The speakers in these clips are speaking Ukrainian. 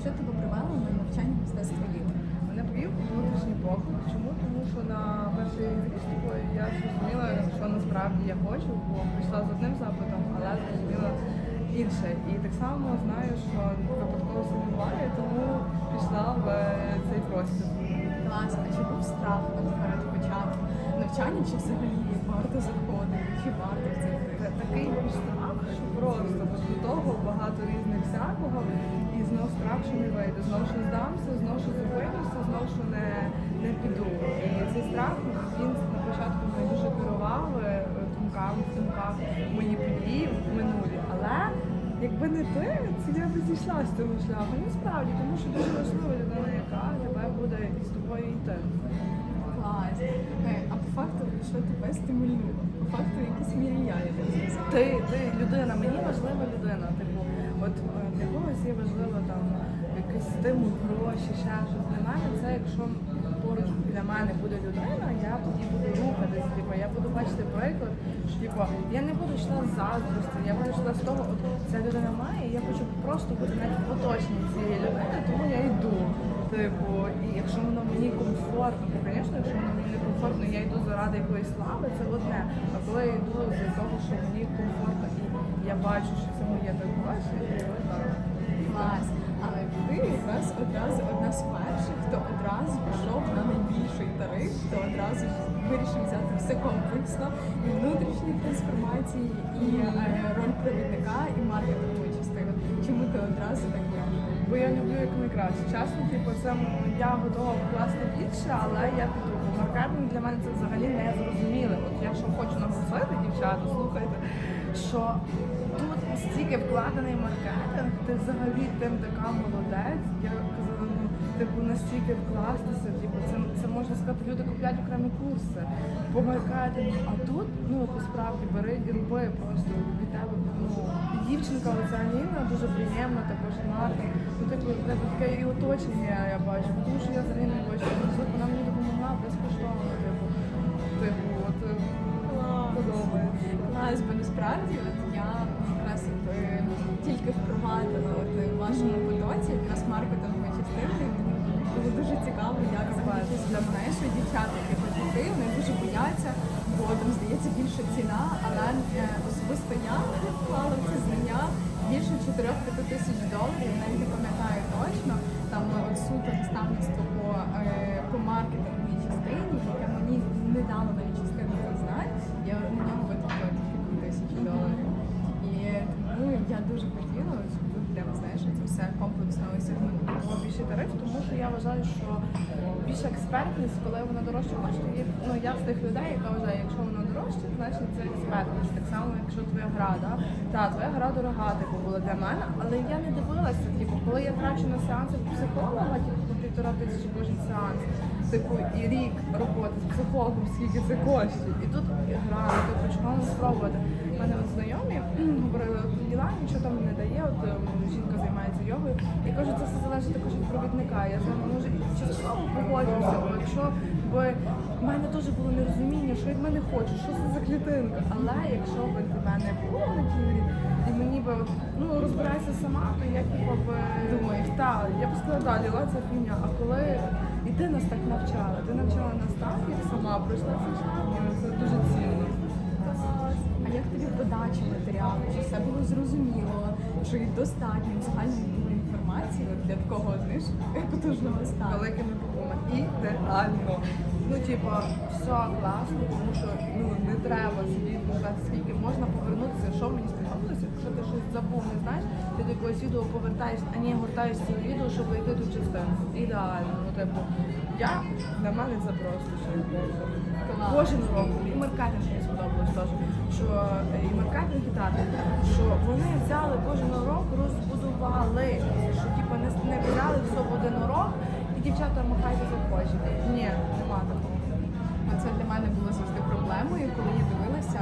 Що тебе привело на навчання мистецтва ліва? Мене повів внутрішній поклик. Чому? Тому що на першій з я зрозуміла, що насправді я хочу, бо прийшла з одним запитом, але зрозуміла інше. І так само знаю, що випадково не буває, тому пішла в е, цей простір. Клас, а чи був страх перед початком навчання, чи взагалі варто заходити, чи варто в це йти? Та- Такий був страх, що просто до того багато різних всякого, що не вийду, знов що здамся, знов що зупинюся, знов що не, не піду. І цей страх він на початку мене дуже керував е, думками, в думках мої події минулі. Але якби не ти, це я б зійшла з цього шляху. Насправді, тому що дуже важлива людина, яка тебе буде з тобою йти. Клас. Е, А по факту, що тебе стимулювало? По факту якісь мірі я так. Ти, ти людина, мені важлива людина. Типу, от якийсь гроші, ще щось. Для мене це якщо поруч для мене буде людина, я тоді буду рухатись. Типу, я буду бачити приклад, що типу, я не буду йшла з заздрості, я буду йшла з того, от ця людина має, і я хочу просто бути навіть в оточенні цієї людини, тому я йду. Типу, і якщо воно мені комфортно, то, звісно, якщо воно мені не комфортно, я йду заради якоїсь слави, це одне. А коли я йду з того, що мені комфортно, і я бачу, що це моє так. Одразу одна з перших, хто одразу пішов на найбільший тариф, хто одразу вирішив взяти все комплексно, і внутрішні трансформації, і е, роль провідника, і маркетингову частину. Чому ти одразу так вирішив? Бо я люблю як найкраще. Типу, це м, я готова вкласти більше, але я піду. Бо маркетинг для мене це взагалі не зрозуміло. От я що хочу наголосити, дівчата, слухайте, що стільки вкладений маркетинг, ти взагалі тим така молодець. Я казала, ну типу настільки вкластися, типу, це, це можна сказати, люди купляють окремі курси по маркетингу. А тут, ну насправді бери і роби просто від тебе. Ну дівчинка оця Ніна дуже приємна, також Марта. Ну типу таке і оточення я бачу, тому що я взагалі не бачу. Вона мені допомогла безкоштовно. Типу, типу, от е, подобається. Клас, бо насправді от я впровадила в вашому потоці якраз маркетингової частини. було дуже цікаво, як взагалі для мене, що дівчата, які хочуть йти, вони дуже бояться, бо там здається більша ціна, але е, особисто я вклала в ці знання більше 4-5 тисяч доларів, навіть не пам'ятаю точно. Там суто наставництво по, е, по маркетинговій частині, яке мені не дало навіть знаєш, це все комплексно осягнули. Більший тариф, тому що я вважаю, що більша експертність, коли вона дорожче коштує, є- ну я з тих людей, яка вважає, якщо вона дорожче, значить це експертність. Так само, якщо твоя гра, да? та твоя гра дорога, типу, була для мене, але я не дивилася, типу, коли я трачу на сеанси психолога, типу по півтора тисячі кожен сеанс. Типу, і рік роботи з психологом, скільки це коштує. І тут гра, чого не спробувати. У мене от знайомі говорили, от діла нічого там не дає, от ем, жінка займається йогою. І кажуть, це все залежить також від провідника. Я з вами може частково погоджуюся, бо якщо б в мене теж було нерозуміння, що від мене хочуть, що це за клітинка. Але якщо б тебе не було на тілі, і мені би ну розбирайся сама, то я типу б Думаєш? так, я б сказала, да, діла це фігня. А коли ти нас так навчала, ти навчала нас так, як сама пройшла цей шлях, і це дуже цінно. А як тобі подача матеріалу? Чи все було зрозуміло? Чи достатньо загальної було інформації от для такого знаєш, потужного стану? великими буквами. Ідеально. Ну, типа, все класно, тому що ну не треба сидіти скільки можна повернутися, що мені сподобалося. Якщо ти щось забув, не знаєш, ти до якогось відео повертаєш, а ні, гортаєш це відео, щоб знайти ту частину. Ідеально. Ну, типу, я для мене це просто що кожен урок, і маркетинг мені сподобалось теж, що е, і маркетинг і тати, що вони взяли кожен урок, розбудували, що типу не, не взяли все в один урок, і дівчата махайте за хочете. Ні, нема такого. Це для мене було завжди проблемою, коли я дивилася,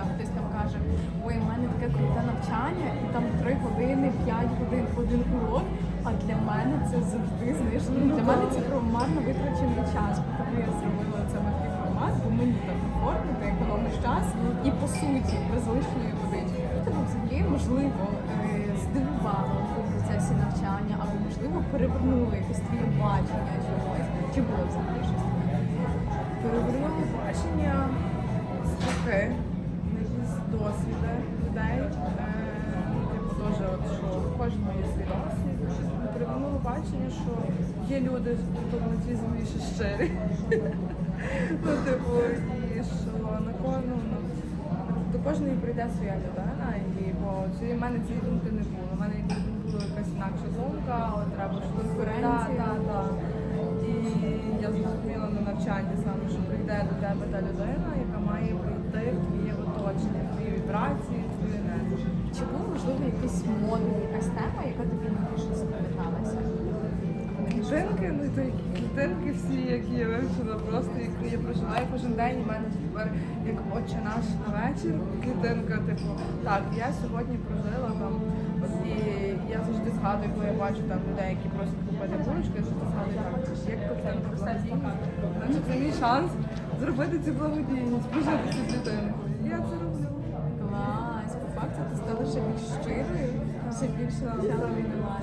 каже, ой, у мене таке круте навчання, і там 3 години, 5 годин один урок. А для мене це завжди, знаєш, ну, для мене це про марно витрачений час. Тому я зробила це на формат, бо мені так комфортно, ти економиш час і по суті без лишньої водички. І взагалі можливо е, здивувало у процесі навчання, або можливо перевернуло якесь твоє бачення чогось? Чи було взагалі щось таке? Перевернули бачення, якісь досвіди людей. Е, Типу, теж, от, що у кожного є свій досвід. Перевернули бачення, що є люди тут на цій землі ще щирі. Ну, типу, і що на кожному ну, до кожної прийде своя людина, і бо в мене цієї думки не було. У мене була якась інакша думка, але треба що Конкуренція. Так, так, так. І я зрозуміла на навчанні саме, що прийде до тебе та людина, яка має прийти в твоє оточення, в вібрації, твою енергію. Чи був можливо якийсь модуль, якась тема, яка тобі найбільше запам'яталася? Клітинки, ну то клітинки всі, які я вивчила, просто які я проживаю кожен день. У мене тепер як отче наш на вечір, клітинка, типу, так, я сьогодні прожила там. І я завжди згадую, коли я бачу там людей, які просять купити булочки, я завжди згадую так, як клітинка благодійність. Значить, це мій шанс зробити цю благодійність, прожити цю клітинку. І Я це роблю. Клас, по факту ти стала ще більш щирою, ще більше почала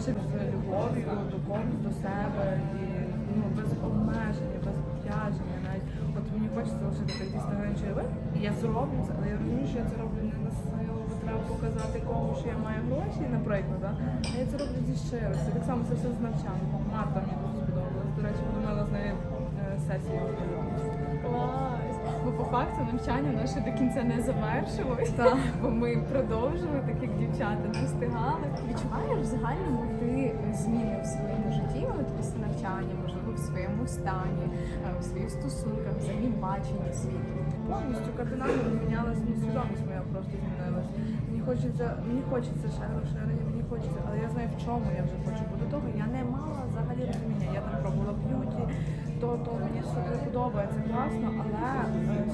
Ще з любов'ю до когось, до себе і ну, без обмеження, без обтяження. Навіть от мені хочеться лишити такий стаган чайових, і я це роблю це, але я розумію, що я це роблю не на силу, бо треба показати комусь, що я маю гроші, наприклад. Да? А я це роблю зі щирості. Так само це все з навчанням. Марта мені дуже сподобалась. До речі, вона мала з нею е, сесію. Бо по факту навчання наше до кінця не завершилось, Так. бо ми продовжили, так як дівчата не встигали. Відчуваєш в загальному ти зміни в своєму житті, от після навчання, можливо, в своєму стані, е, в своїх стосунках, взагалі баченні світу. повністю кардинально помінялась, ну свідомість моя просто змінилась. Мені хочеться, мені хочеться ще розширення, мені хочеться, але я знаю в чому я вже хочу. Бо до того я не мала взагалі розуміння. Я там пробувала б'юті, то, мені це подобається класно, але е,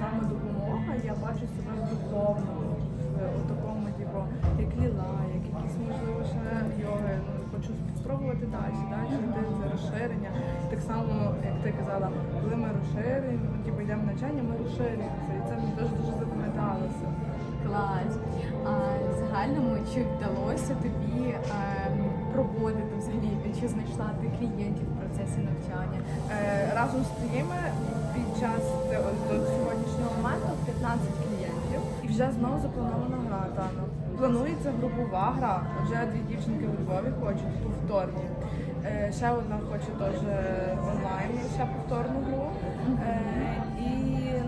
саме допомога, я бачу себе в духовному, в у такому, типу, як ліла, як якісь можливо ще йоги. Ну, хочу спробувати далі, далі йти це розширення. Так само, як ти казала, коли ми розширюємо, ну, типу йдемо навчання, ми розширюємося. І це мені дуже дуже запам'яталося. Клас. А загальному чи вдалося тобі е, проводити взагалі, чи знайшла ти клієнтів процесі навчання? Е, разом з твоїми під час до сьогоднішнього моменту 15 клієнтів і вже знову запланована гра Тана. Планується групова гра. Вже дві дівчинки у Львові хочуть повторні. Е, ще одна хоче теж онлайн, ще повторну гру. Е, і,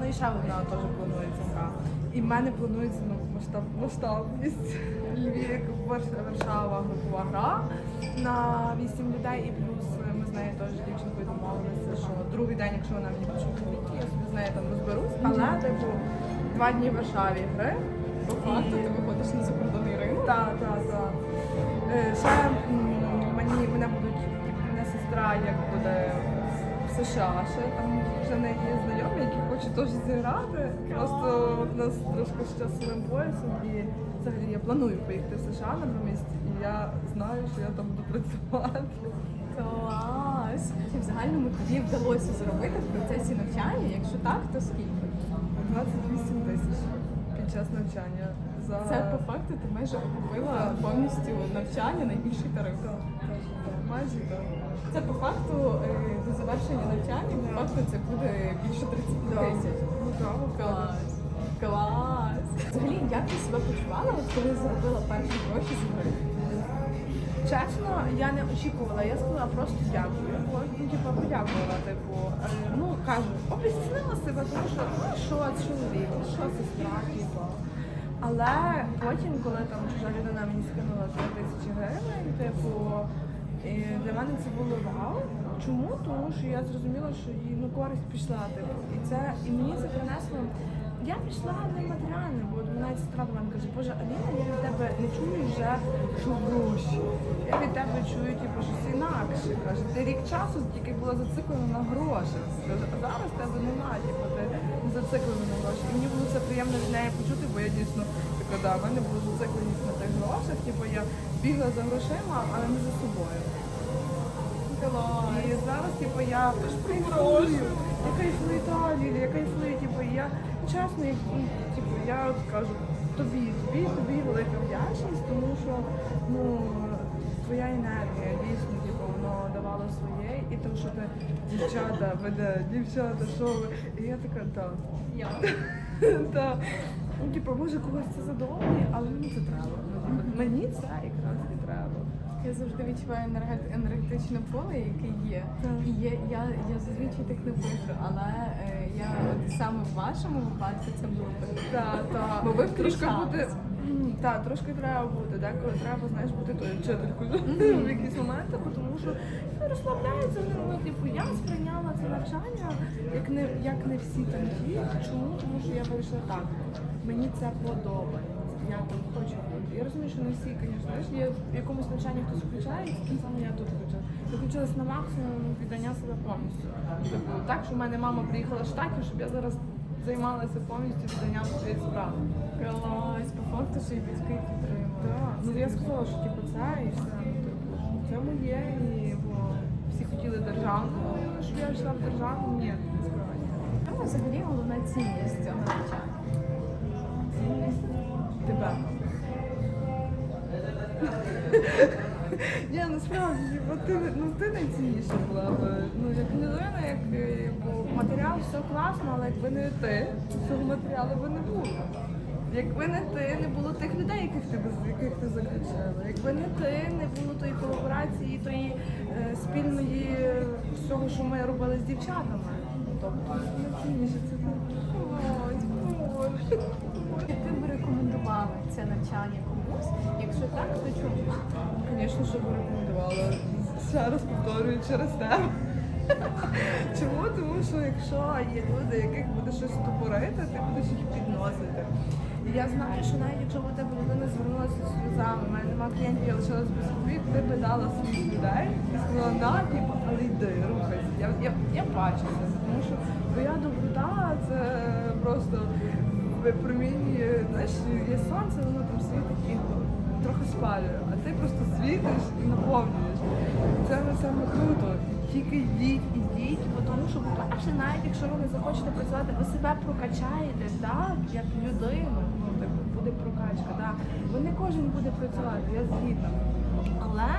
ну, і ще одна теж планується гра. І в мене планується ну, масштаб, масштабність. Львів, Варш- Варшава, групова гра на 8 людей і плюс з нею теж дівчинкою домовилися, що другий день, якщо вона мені пише квітки, я собі з нею там розберусь, але типу два дні в Варшаві гри. По факту ти виходиш на закордонний ринок. Так, так, так. Е, Ще мені мене будуть, типу, мене сестра як буде в США, ще там вже не є знайомі, які хочуть теж зіграти. Просто в нас трошки з часовим поясом і взагалі я планую поїхати в США на два місяці, і я знаю, що я там буду працювати. Клас! Чи в загальному тобі вдалося зробити в процесі навчання? Якщо так, то скільки? 28 тисяч під час навчання. За... Це по факту ти майже окупила повністю навчання найбільший тариф. Так, так, так, майже так. Це по факту е, до завершення навчання, по факту це буде більше 30 тисяч. Ну так, Клас! Клас! Взагалі, як ти себе почувала, от коли заробила перші гроші з гри? Чесно, я не очікувала. Я сказала просто дякую. Ну, типу, подякувала, типу, е, ну кажу, обіцяла себе, тому що ну, що чоловік, що сестра, типу. Але потім, коли там чужа людина мені скинула 3 тисячі гривень, типу, і для мене це було вау. Чому? Тому що я зрозуміла, що їй ну, користь пішла. Типу. І це і мені це принесло. Я пішла не матеріальне, бо навіть сестра до мене каже, Боже, Аліна, я від тебе не чую вже, що гроші. Я від тебе чую, типу, щось інакше. Каже, ти рік часу тільки була зациклена на грошах. Каже, а зараз тебе немає, типу, ти не зациклена на гроші. І мені було це приємно від неї почути, бо я дійсно така, да, в мене була зацикленість на тих грошах, типу я бігла за грошима, але не за собою. І зараз, типу, я теж кайфую, я кайфую Італії, я кайфую, типу, я чесно, ну, типу, я кажу, тобі, тобі, тобі велика вдячність, тому що ну, твоя енергія дійсно типу, воно давало своє, і то, що ти дівчата, веде, дівчата, що ви? І я така, так. Я. Ну, типу, може когось це задоволення, але мені це треба. Мені це якраз і треба. Я завжди відчуваю енергетичне поле, яке є. Так. І є, я, я зазвичай так не пишу, але е, я от саме в вашому випадку це було так. Та, та. Бо ви трошки бути. М, трошки треба бути, деколи треба, знаєш, бути тою вчителькою в якісь моменти, тому що ну, розслабляється, ну, ну, типу, я сприйняла це навчання, як не, як не всі там ті. Чому? Тому що я вирішила так, мені це подобається, я там хочу бути. Я розумію, що не всі, звісно, знаєш, є в якомусь навчанні хтось включається, тим саме я тут включила. Я включилась на максимум віддання себе повністю. Типу, так, що в мене мама приїхала з штатів, щоб я зараз займалася повністю відданням своєї справи. Клас, по факту, що і батьки підтримують. Так, ну я сказала, що типу це і все. Ну, типу, це моє, і бо всі хотіли державну, щоб я йшла в державну, ні, не ні. Чому взагалі головна цінність цього навчання? Цінність тебе. Ні, насправді, бо ти, ну, ти найцінніша була б. Ну, як людина, як е, бо матеріал все класно, але якби не ти, цього матеріалу би не було. Якби не ти, не було тих людей, яких ти, яких ти заключила. Якби не ти, не було тої колаборації, тої е, спільної всього, що ми робили з дівчатами. Тобто найцінніше це ти. Ой, Боже. Ти б рекомендувала це навчання комусь? Якщо так, то чому? Звісно, що б рекомендувала. Ще раз повторюю через тебе. Чому? Тому що якщо є люди, яких буде щось тупорити, ти будеш їх підносити. Я знаю, що навіть якщо б у тебе людина звернулася з сльозами, в мене нема клієнтів, я лишилась без собі, ти би дала своїх людей і сказала, на, типу, але йди, рухайся. Я, я, я бачу це, тому що твоя доброта це просто випромінює, спалює, а ти просто світиш і наповнюєш. Це саме круто. Тільки йдіть, ідіть, тому що, по-перше, навіть якщо ви не захочете працювати, ви себе прокачаєте, так, як людину. Ну, типу, буде прокачка, так. Бо не кожен буде працювати, я згідна. Але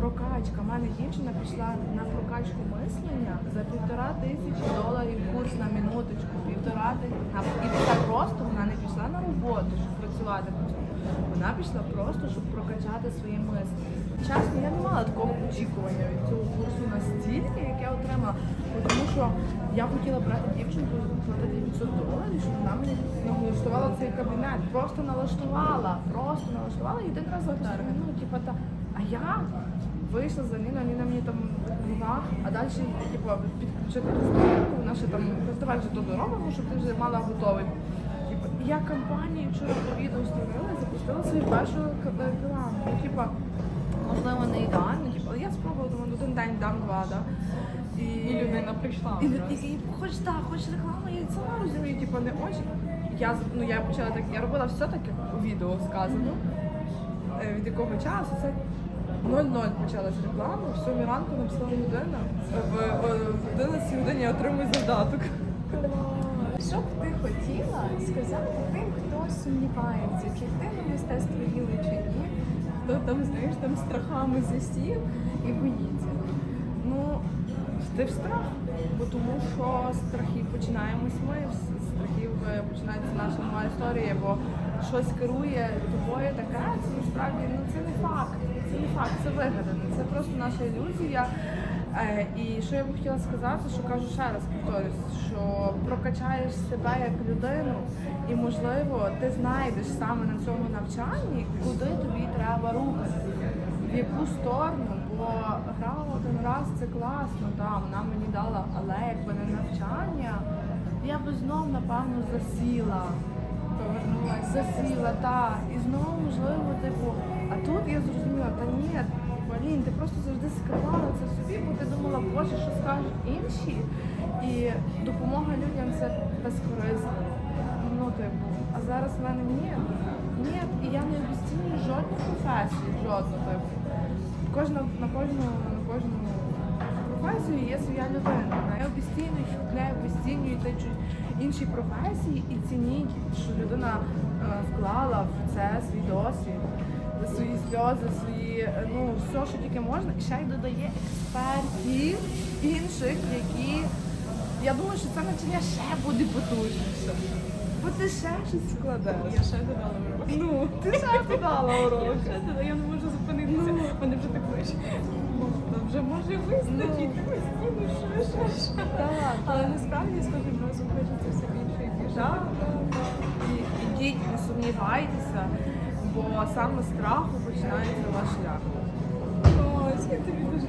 прокачка, в мене дівчина пішла на прокачку мислення за півтора тисячі доларів курс на минуточку, півтора тисячі. І це просто вона не пішла роботу, щоб працювати. по цьому. Вона пішла просто, щоб прокачати своє мислення. Чесно, я не мала такого очікування від цього курсу настільки, як я отримала. Тому що я хотіла брати дівчинку, платити 500 доларів, щоб вона мені налаштувала цей кабінет. Просто налаштувала, просто налаштувала і один раз запустила. Ну, типу, та, а я вийшла за Ніну, Ніна мені там допомогла, а далі, типу, підключити розробку, вона ще там, «Ну, давай вже то доробимо, щоб ти вже мала готовий. Я кампанію вчора по відео створила і запустила свою першу рекламу. Ну, типу, можливо, не ідеально, типу, але я спробувала, думаю, один день дам два, да. І, І людина прийшла. і, і, і хоч так, хоч реклама, я і сама розумію, типу, не очі. Я, з- ну, я почала так, я робила все таке у відео сказано. Е, Від якого часу це 0-0 почалась реклама, в 7 ранку написала людина. В, в 11 годині я отримую завдаток. Що б ти хотіла сказати тим, хто сумнівається, чи йти на мистецтво гіли чи ні, хто там, знаєш, там страхами засів і боїться. Ну, ти в страх, бо тому що страхи починаємось ми, страхів е, починається наша нова історія, бо щось керує тобою таке, це насправді ну це не факт. Це не факт, це вигадано. Це просто наша ілюзія. Е, і що я б хотіла сказати, що кажу ще раз повторюсь, що прокачаєш себе як людину, і можливо ти знайдеш саме на цьому навчанні, куди тобі треба рухатися в яку сторону, бо грала один раз це класно, да, вона мені дала, але якби не навчання, я би знов напевно засіла. Повернулася. Засіла, так. І знову можливо, типу, а тут я зрозуміла, та ні, Полін, ти просто завжди скривала це собі, бо ти думала, боже, що скажуть інші. І допомога людям це безкорисно. Ну, типу, а зараз в мене ні. Ні, і я не обіцінюю жодну професію, жодну, типу. Кожна на кожну на кожну професію є своя людина. Не обіцінюють, не обіцінюють. іншій професії і цініть, що людина е, вклала в це свій досвід, свої сльози, свої е, ну все, що тільки можна, і ще й додає експертів інших, які я думаю, що це навчання ще буде потужніше. Бо ти ще щось складеш. Я ще додала урок. Ну, ти ще подала урок. Ще додала, я не можу зупинитися. Мене вже так вийшло. Та вже може вистачить, постійно ще, ще, ще. Так, Але насправді з кожним разом хочеться все більше і більше. Так, І ідіть, не сумнівайтеся, бо саме з страху починається ваш шлях. Ось, як тобі дуже.